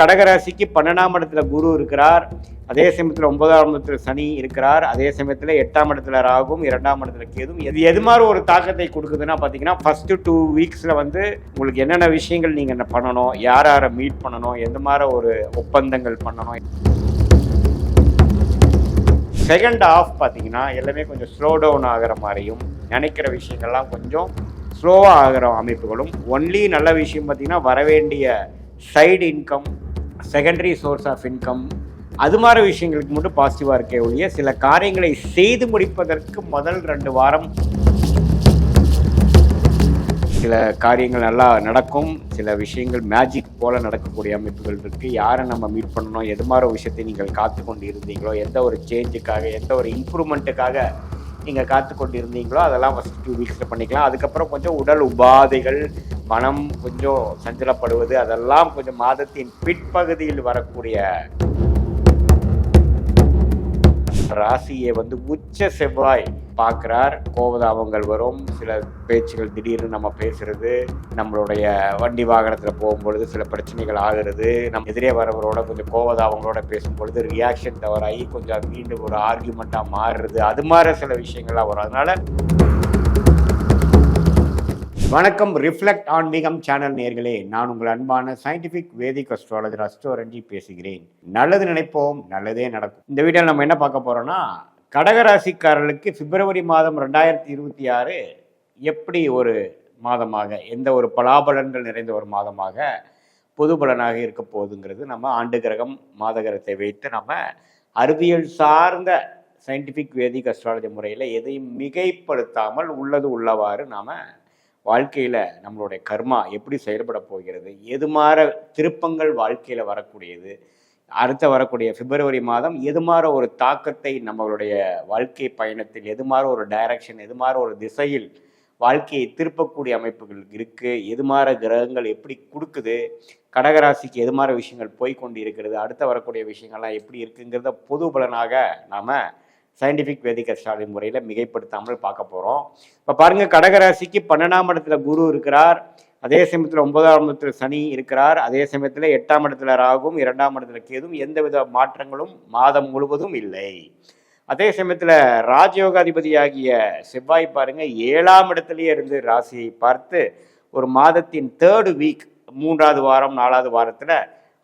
கடகராசிக்கு பன்னெண்டாம் இடத்துல குரு இருக்கிறார். அதே சமயத்தில் ஒன்பதாம் இடத்துல சனி இருக்கிறார். அதே சமயத்தில் எட்டாம் இடத்துல ராகும் இரண்டாம் இடத்துல கேதும் இது எது மாதிரி ஒரு தாக்கத்தை கொடுக்குதுன்னா பார்த்தீங்கன்னா ஃபஸ்ட்டு டூ வீக்ஸில் வந்து உங்களுக்கு என்னென்ன விஷயங்கள் நீங்கள் என்ன பண்ணணும் யார் யாரை மீட் பண்ணணும் எந்த மாதிரி ஒரு ஒப்பந்தங்கள் பண்ணணும். செகண்ட் ஆஃப் பார்த்தீங்கன்னா எல்லாமே கொஞ்சம் ஸ்லோ டவுன் ஆகிற மாதிரியும் நினைக்கிற விஷயங்கள்லாம் கொஞ்சம் ஸ்லோவாக ஆகிற அமைப்புகளும். ஒன்லி நல்ல விஷயம் பார்த்தீங்கன்னா வரவேண்டிய side income secondary source of income அது மாதிரி விஷயங்களுக்கு மட்டும் பாசிட்டிவாக இருக்கே ஒழிய சில காரியங்களை செய்து முடிப்பதற்கு முதல் ரெண்டு வாரம் சில காரியங்கள் நல்லா நடக்கும். சில விஷயங்கள் மேஜிக் போல நடக்கக்கூடிய அமைப்புகள் இருக்கு. யாரை நம்ம மீட் பண்ணணும்? எது மாதிரி விஷயத்தை நீங்கள் காத்து கொண்டு இருந்தீங்களோ எந்த ஒரு சேஞ்சுக்காக எந்த ஒரு இம்ப்ரூவ்மெண்ட்டுக்காக நீங்கள் காத்து கொண்டு இருந்தீங்களோ அதெல்லாம் ஃபஸ்ட் டூ வீக்ஸில் பண்ணிக்கலாம். அதுக்கப்புறம் கொஞ்சம் உடல் உபாதைகள் மனம் கொஞ்சம் சஞ்சலப்படுவது அதெல்லாம் கொஞ்சம் மாதத்தின் பிற்பகுதியில் வரக்கூடிய ராசியை வந்து உச்ச செவ்வாய் பார்க்குறார். கோபதாபங்கள் வரும். சில பேச்சுகள் திடீர்னு நம்ம பேசுறது நம்மளுடைய வண்டி வாகனத்தில் போகும்பொழுது சில பிரச்சனைகள் ஆகிறது நம்ம எதிரே வரவரோட கொஞ்சம் கோபதாபங்களோட பேசும்பொழுது ரியாக்ஷன் தவறாகி கொஞ்சம் மீண்டும் ஒரு ஆர்கியூமெண்ட்டாக மாறுறது அது மாதிரி சில விஷயங்கள்லாம் வரும். அதனால வணக்கம் ரிஃப்ளெக்ட் ஆன்மீகம் சேனல் நேர்களே நான் உங்கள் அன்பான சயின்டிஃபிக் வேதிக் அஸ்ட்ராலஜர் அஸ்ட்ரோரஞ்சி பேசுகிறேன். நல்லது நினைப்போம் நல்லதே நடக்கும். இந்த வீடியோவில் நம்ம என்ன பார்க்க போறோம்னா கடகராசிக்காரர்களுக்கு பிப்ரவரி மாதம் ரெண்டாயிரத்தி இருபத்தி ஆறு எப்படி ஒரு மாதமாக எந்த ஒரு பலாபலன்கள் நிறைந்த ஒரு மாதமாக பொது பலனாக இருக்க போகுதுங்கிறது நம்ம ஆண்டு கிரகம் மாத கிரகத்தை வைத்து நம்ம அறிவியல் சார்ந்த சயின்டிஃபிக் வேதிக் அஸ்ட்ராலஜி முறையில் எதையும் மிகைப்படுத்தாமல் உள்ளது உள்ளவாறு நாம் வாழ்க்கையில் நம்மளுடைய கர்மா எப்படி செயல்பட போகிறது? எது மாற திருப்பங்கள் வாழ்க்கையில் வரக்கூடியது? அடுத்த வரக்கூடிய பிப்ரவரி மாதம் எது மாற ஒரு தாக்கத்தை நம்மளுடைய வாழ்க்கை பயணத்தில் எது மாற ஒரு டைரக்ஷன் எது மாற ஒரு திசையில் வாழ்க்கையை திருப்பக்கூடிய அமைப்புகள் இருக்குது எது மாற கிரகங்கள் எப்படி கொடுக்குது? கடகராசிக்கு எது மாற விஷயங்கள் போய்கொண்டு இருக்கிறது அடுத்த வரக்கூடிய விஷயங்கள்லாம் எப்படி இருக்குங்கிறத பொது பலனாக நாம் சயின்டிஃபிக் வேதிக அஸ்ட்ராலஜி முறையில் மிகைப்படுத்தாமல் பார்க்க போகிறோம் இப்போ பாருங்கள் கடகராசிக்கு பன்னெண்டாம் இடத்துல குரு இருக்கிறார். அதே சமயத்தில் ஒன்பதாம் இடத்துல சனி இருக்கிறார். அதே சமயத்தில் எட்டாம் இடத்துல ராகும் இரண்டாம் இடத்துல கேதும் எந்தவித மாற்றங்களும் மாதம் முழுவதும் இல்லை. அதே சமயத்தில் ராஜயோகாதிபதியாகிய செவ்வாய் பாருங்கள் ஏழாம் இடத்துலையே இருந்து ராசியை பார்த்து ஒரு மாதத்தின் தேர்டு வீக் மூன்றாவது வாரம் நாலாவது வாரத்தில்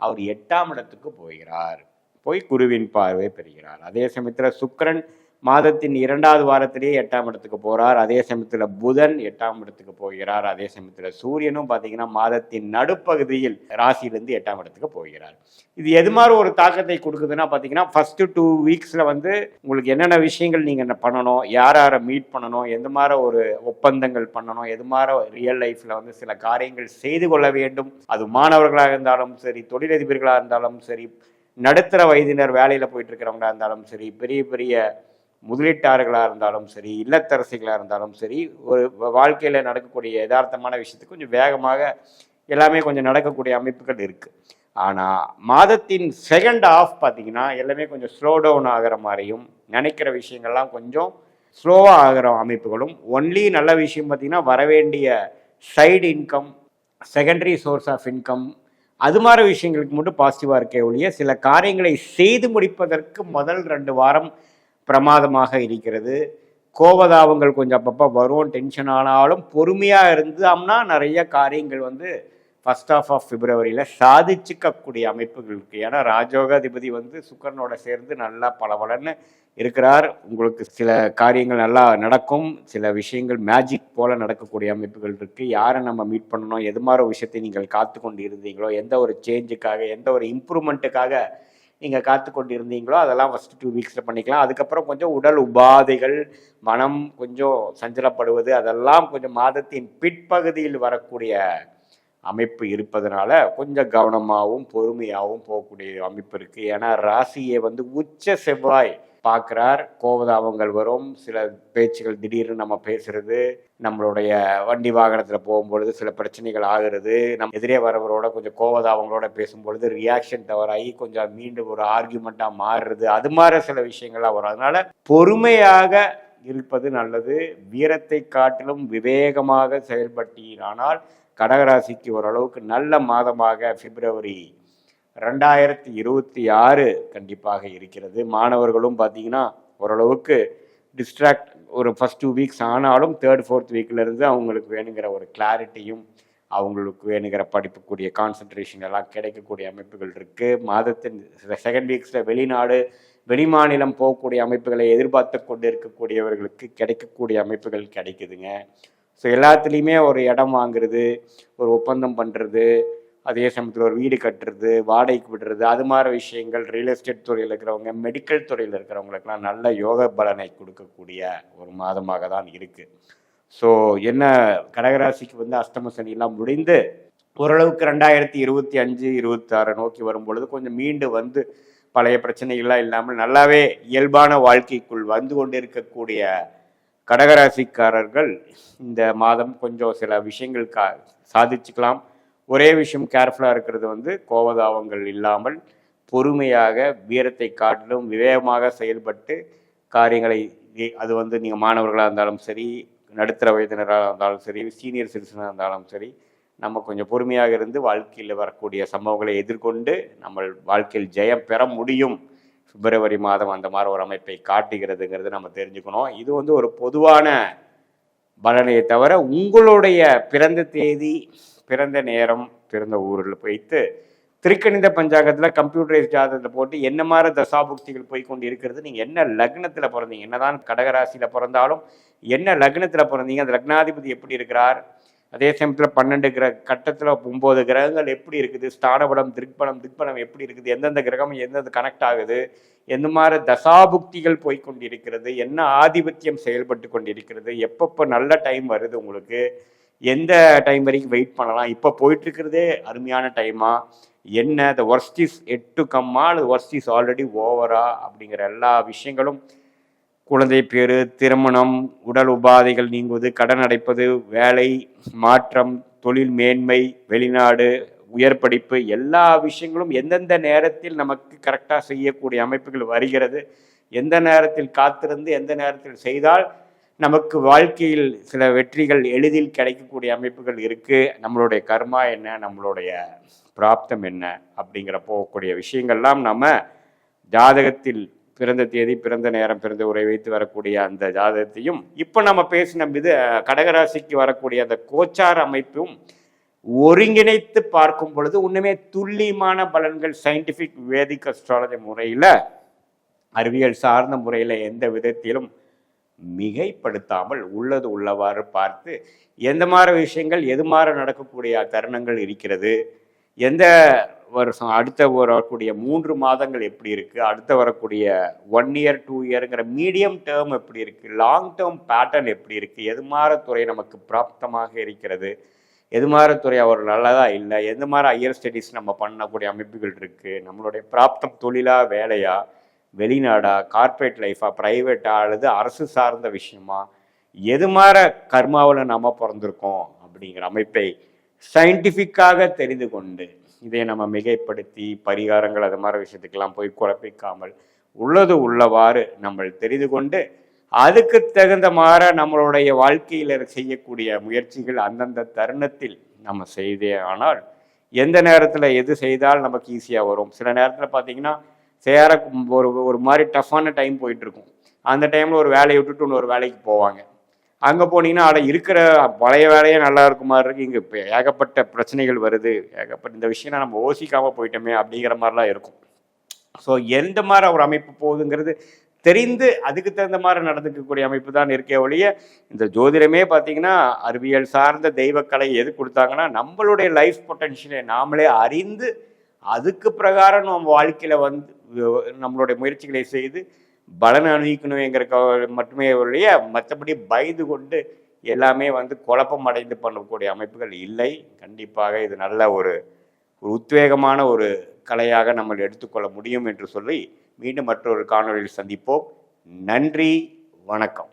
அவர் எட்டாம் இடத்துக்கு போகிறார். போய் குருவின் பார்வை பெறுகிறார். அதே சமயத்தில் சுக்கரன் மாதத்தின் இரண்டாவது வாரத்திலேயே எட்டாம் இடத்துக்கு போகிறார் அதே சமயத்தில் புதன் எட்டாம் இடத்துக்கு போகிறார். அதே சமயத்தில் சூரியனும் பார்த்தீங்கன்னா மாதத்தின் நடுப்பகுதியில் ராசியிலேருந்து எட்டாம் இடத்துக்கு போகிறார். இது எது மாதிரி ஒரு தாக்கத்தை கொடுக்குதுன்னா பார்த்தீங்கன்னா ஃபர்ஸ்ட் டூ வீக்ஸில் வந்து உங்களுக்கு என்னென்ன விஷயங்கள் நீங்கள் என்ன பண்ணணும் யார் யாரை மீட் பண்ணணும் எந்த மாதிரி ஒரு ஒப்பந்தங்கள் பண்ணணும் எது மாதிரி ரியல் லைஃப்பில் வந்து சில காரியங்கள் செய்து கொள்ள வேண்டும். அது மாணவர்களாக இருந்தாலும் சரி தொழிலதிபர்களாக இருந்தாலும் சரி நடுத்தர வயதினர் வேலையில் போயிட்டு இருக்கிறவங்களா இருந்தாலும் சரி பெரிய பெரிய முதலீட்டாளர்களாக இருந்தாலும் சரி இல்லத்தரசிகளாக இருந்தாலும் சரி ஒரு வாழ்க்கையில் நடக்கக்கூடிய யதார்த்தமான விஷயத்துக்கு கொஞ்சம் வேகமாக எல்லாமே கொஞ்சம் நடக்கக்கூடிய அமைப்புகள் இருக்குது ஆனால் மாதத்தின் செகண்ட் ஆஃப் பார்த்தீங்கன்னா எல்லாமே கொஞ்சம் ஸ்லோ டவுன் ஆகிற மாதிரியும் நினைக்கிற விஷயங்கள்லாம் கொஞ்சம் ஸ்லோவாக ஆகிற அமைப்புகளும் ஒன்லி நல்ல விஷயம் பார்த்திங்கன்னா வரவேண்டிய side income secondary source of income அது மாதிரி விஷயங்களுக்கு மட்டும் பாசிட்டிவாக இருக்கே ஒழிய சில காரியங்களை செய்து முடிப்பதற்கு முதல் ரெண்டு வாரம் பிரமாதமாக இருக்கிறது. கோபதாபங்கள் கொஞ்சம் அப்பப்போ வரும் டென்ஷன் ஆனாலும் பொறுமையாக இருந்தோம்னா நிறைய காரியங்கள் வந்து ஃபர்ஸ்ட் ஆஃப் ஆஃப் பிப்ரவரியில் சாதிச்சுக்கக்கூடிய அமைப்புகள் இருக்குது ஏன்னா ராஜோகாதிபதி வந்து சுக்கரனோட சேர்ந்து நல்லா பளபளன்னு இருக்கிறார். உங்களுக்கு சில காரியங்கள் நல்லா நடக்கும். சில விஷயங்கள் மேஜிக் போல் நடக்கக்கூடிய அமைப்புகள் இருக்குது யாரை நம்ம மீட் பண்ணணும்? எது மாதிரி விஷயத்தை நீங்கள் காத்து கொண்டு இருந்தீங்களோ எந்த ஒரு சேஞ்சுக்காக எந்த ஒரு இம்ப்ரூவ்மெண்ட்டுக்காக நீங்கள் காத்து கொண்டு இருந்தீங்களோ அதெல்லாம் ஃபஸ்ட்டு டூ வீக்ஸில் பண்ணிக்கலாம். அதுக்கப்புறம் கொஞ்சம் உடல் உபாதைகள் மனம் கொஞ்சம் சஞ்சலப்படுவது அதெல்லாம் கொஞ்சம் மாதத்தின் பிற்பகுதியில் வரக்கூடிய அமைப்பு இருப்பதனால கொஞ்சம் கவனமாகவும் பொறுமையாகவும் போகக்கூடிய அமைப்பு இருக்குது ஏன்னா ராசியை வந்து உச்ச செவ்வாய் பார்க்குறார். கோபதாபங்கள் வரும். சில பேச்சுகள் திடீர்னு நம்ம பேசுறது நம்மளுடைய வண்டி வாகனத்தில் போகும்பொழுது சில பிரச்சனைகள் ஆகிறது நம்ம எதிரே வரவரோட கொஞ்சம் கோபதாபங்களோட பேசும்பொழுது ரியாக்ஷன் தவறாகி கொஞ்சம் மீண்டும் ஒரு ஆர்கியூமெண்ட்டாக மாறுறது அது மாதிரி சில விஷயங்கள்லாம் வரும். அதனால பொறுமையாக இருப்பது நல்லது. வீரத்தை காட்டிலும் விவேகமாக செயல்பட்டீரானால் கடகராசிக்கு ஓரளவுக்கு நல்ல மாதமாக பிப்ரவரி ரெண்டாயிரத்தி இருபத்தி ஆறு கண்டிப்பாக இருக்கிறது. மாணவர்களும் பார்த்தீங்கன்னா ஓரளவுக்கு டிஸ்ட்ராக்ட் ஒரு ஃபஸ்ட் டூ வீக்ஸ் ஆனாலும் தேர்ட் ஃபோர்த் வீக்லேருந்து அவங்களுக்கு வேணுங்கிற ஒரு கிளாரிட்டியும் அவங்களுக்கு வேணுங்கிற படிப்புக்கூடிய கான்சன்ட்ரேஷன் எல்லாம் கிடைக்கக்கூடிய அமைப்புகள் இருக்குது மாதத்தின் செகண்ட் வீக்ஸில் வெளிநாடு வெளிமாநிலம் போகக்கூடிய அமைப்புகளை எதிர்பார்த்து கொண்டு இருக்கக்கூடியவர்களுக்கு கிடைக்கக்கூடிய அமைப்புகள் கிடைக்குதுங்க. ஸோ எல்லாத்துலேயுமே ஒரு இடம் வாங்குறது ஒரு ஒப்பந்தம் பண்ணுறது அதே சமயத்தில் ஒரு வீடு கட்டுறது வாடகைக்கு விடுறது அது மாதிரி விஷயங்கள் ரியல் எஸ்டேட் துறையில் இருக்கிறவங்க மெடிக்கல் துறையில் இருக்கிறவங்களுக்கெல்லாம் நல்ல யோக பலனை கொடுக்கக்கூடிய ஒரு மாதமாக தான் இருக்குது ஸோ என்ன கடகராசிக்கு வந்து அஷ்டம சனியெல்லாம் முடிந்து ஓரளவுக்கு ரெண்டாயிரத்தி இருபத்தி அஞ்சு இருபத்தாறு நோக்கி வரும் பொழுது கொஞ்சம் மீண்டு வந்து பழைய பிரச்சனைகள்லாம் இல்லாமல் நல்லாவே இயல்பான வாழ்க்கைக்குள் வந்து கொண்டு இருக்கக்கூடிய கடகராசிக்காரர்கள் இந்த மாதம் கொஞ்சம் சில விஷயங்கள் கா சாதிச்சுக்கலாம். ஒரே விஷயம் கேர்ஃபுல்லாக இருக்கிறது வந்து கோவதாவங்கள் இல்லாமல் பொறுமையாக வீரத்தை காட்டிலும் விவேகமாக செயல்பட்டு காரியங்களை அது வந்து நீங்கள் மாணவர்களாக இருந்தாலும் சரி நடுத்தர வயதினராக இருந்தாலும் சரி சீனியர் சிட்டிசனாக இருந்தாலும் சரி நம்ம கொஞ்சம் பொறுமையாக இருந்து வாழ்க்கையில் வரக்கூடிய சம்பவங்களை எதிர்கொண்டு நம்ம வாழ்க்கையில் ஜெயம் பெற முடியும். பிப்ரவரி மாதம் அந்த மாதிரி ஒரு அமைப்பை காட்டுகிறதுங்கிறது நம்ம தெரிஞ்சுக்கணும். இது வந்து ஒரு பொதுவான பலனையை தவிர உங்களுடைய பிறந்த தேதி பிறந்த நேரம் பிறந்த ஊரில் போய்த்து திருக்கணித பஞ்சாங்கத்தில் கம்ப்யூட்டரைஸ் ஜாதகத்தை போட்டு என்ன மாதிரி தசாபுக்திகள் போய் கொண்டு இருக்கிறது நீங்கள் என்ன லக்னத்தில் பிறந்தீங்க என்னதான் கடகராசியில் பிறந்தாலும் என்ன லக்னத்தில் பிறந்தீங்க அந்த லக்னாதிபதி எப்படி இருக்கிறார் அதே சமயத்தில் பன்னெண்டு கிரக கட்டத்தில் ஒம்பது கிரகங்கள் எப்படி இருக்குது? ஸ்தானபடம் திருப்பலம் திக்பணம் எப்படி இருக்குது? எந்தெந்த கிரகம் எந்தெந்த கனெக்ட் ஆகுது? எந்த மாதிரி தசாபுக்திகள் போய்கொண்டிருக்கிறது என்ன ஆதிபத்தியம் செயல்பட்டு கொண்டிருக்கிறது? எப்பப்போ நல்ல டைம் வருது உங்களுக்கு? எந்த டைம் வரைக்கும் வெயிட் பண்ணலாம்? இப்போ போயிட்டுருக்கிறதே அருமையான டைமா என்ன? த ஒர்ஸ்ட் இஸ் எட்டு கம்மா அல்லது ஒர்ஸ்ட் இஸ் ஆல்ரெடி ஓவரா அப்படிங்கிற எல்லா விஷயங்களும் குழந்தை பேரு திருமணம் உடல் உபாதைகள் நீங்குவது கடன் அடைப்பது வேலை மாற்றம் தொழில் மேன்மை வெளிநாடு உயர் படிப்பு எல்லா விஷயங்களும் எந்தெந்த நேரத்தில் நமக்கு கரெக்டாக செய்யக்கூடிய அமைப்புகள் வருகிறது எந்த நேரத்தில் காத்திருந்து எந்த நேரத்தில் செய்தால் நமக்கு வாழ்க்கையில் சில வெற்றிகள் எளிதில் கிடைக்கக்கூடிய அமைப்புகள் இருக்குது நம்மளுடைய கர்மா என்ன? நம்மளுடைய பிராப்தம் என்ன? அப்படிங்கிற போகக்கூடிய விஷயங்கள்லாம் நம்ம ஜாதகத்தில் பிறந்த தேதி பிறந்த நேரம் பிறந்த உரை வைத்து வரக்கூடிய அந்த ஜாதகத்தையும் இப்போ நம்ம பேசின இது கடகராசிக்கு வரக்கூடிய அந்த கோச்சார் அமைப்பும் ஒருங்கிணைத்து பார்க்கும் பொழுது உண்மையே துல்லியமான பலன்கள் சயின்டிஃபிக் வேதிக் அஸ்ட்ராலஜி முறையில் அறிவியல் சார்ந்த முறையில் எந்த விதத்திலும் மிகைப்படுத்தாமல் உள்ளது உள்ளவாறு பார்த்து எந்த மாதிரி விஷயங்கள் எது மாதிரி நடக்கக்கூடிய தருணங்கள் இருக்கிறது எந்த வருஷம் அடுத்த வரக்கூடிய மூன்று மாதங்கள் எப்படி இருக்குது அடுத்த வரக்கூடிய ஒன் இயர் டூ இயருங்கிற மீடியம் டேர்ம் எப்படி இருக்குது லாங் டேர்ம் பேட்டர்ன் எப்படி இருக்குது எது மாதிரி துறை நமக்கு பிராப்தமாக இருக்கிறது? எது மாதிரி துறை அவர் நல்லதா இல்லை? எந்த மாதிரி ஹையர் ஸ்டடீஸ் நம்ம பண்ணக்கூடிய அமைப்புகள் இருக்குது நம்மளுடைய பிராப்தம் தொழிலா வேலையா? வெளிநாடா? கார்ப்பரேட் லைஃபா ப்ரைவேட்டா அல்லது அரசு சார்ந்த விஷயமா? எது மாதிரி கர்மாவில் நம்ம பிறந்திருக்கோம்? அப்படிங்கிற அமைப்பை சயின்டிஃபிக்காக தெரிந்து கொண்டு இதை நம்ம மிகைப்படுத்தி பரிகாரங்கள் அது மாதிரி விஷயத்துக்கெல்லாம் போய் குழப்பிக்காமல் உள்ளது உள்ளவாறு நம்ம தெரிந்து கொண்டு அதுக்கு தகுந்த மாற நம்மளுடைய வாழ்க்கையில் செய்யக்கூடிய முயற்சிகள் அந்தந்த தருணத்தில் நம்ம செய்தே ஆனால் எந்த நேரத்தில் எது செய்தால் நமக்கு ஈஸியாக வரும்? சில நேரத்தில் பார்த்தீங்கன்னா சேர ஒரு ஒரு மாதிரி டஃப்பான டைம் போயிட்டு இருக்கும். அந்த டைமில் ஒரு வேலையை விட்டுட்டு இன்னொரு வேலைக்கு போவாங்க. அங்கே போனீங்கன்னா அட இருக்கிற பழைய வேலையே நல்லா இருக்க மாதிரி இருக்கு. இங்கே இப்போ ஏகப்பட்ட பிரச்சனைகள் வருது. ஏகப்பட்ட இந்த விஷயம் நம்ம யோசிக்காமல் போயிட்டோமே அப்படிங்கிற மாதிரிலாம் இருக்கும். ஸோ எந்த மாதிரி ஒரு அமைப்பு போகுதுங்கிறது தெரிந்து அதுக்கு தகுந்த மாதிரி நடந்துக்கக்கூடிய அமைப்பு தான் இருக்கே ஒழிய இந்த ஜோதிடமே பார்த்தீங்கன்னா அறிவியல் சார்ந்த தெய்வக்கலை எது கொடுத்தாங்கன்னா நம்மளுடைய லைஃப் பொட்டன்ஷியலை நாமளே அறிந்து அதுக்கு பிரகாரம் நம்ம வாழ்க்கையில் வந்து நம்மளுடைய முயற்சிகளை செய்து பலன் அணுகிக்கணுங்கிறக்க மட்டுமே ஒழிய மற்றபடி பயந்து கொண்டு எல்லாமே வந்து குழப்பம் அடைந்து பண்ணக்கூடிய அமைப்புகள் இல்லை. கண்டிப்பாக இது நல்ல ஒரு ஒரு உத்வேகமான ஒரு கலையாக நம்ம எடுத்துக்கொள்ள முடியும் என்று சொல்லி மீண்டும் மற்றொரு காணொளியில் சந்திப்போம். நன்றி வணக்கம்.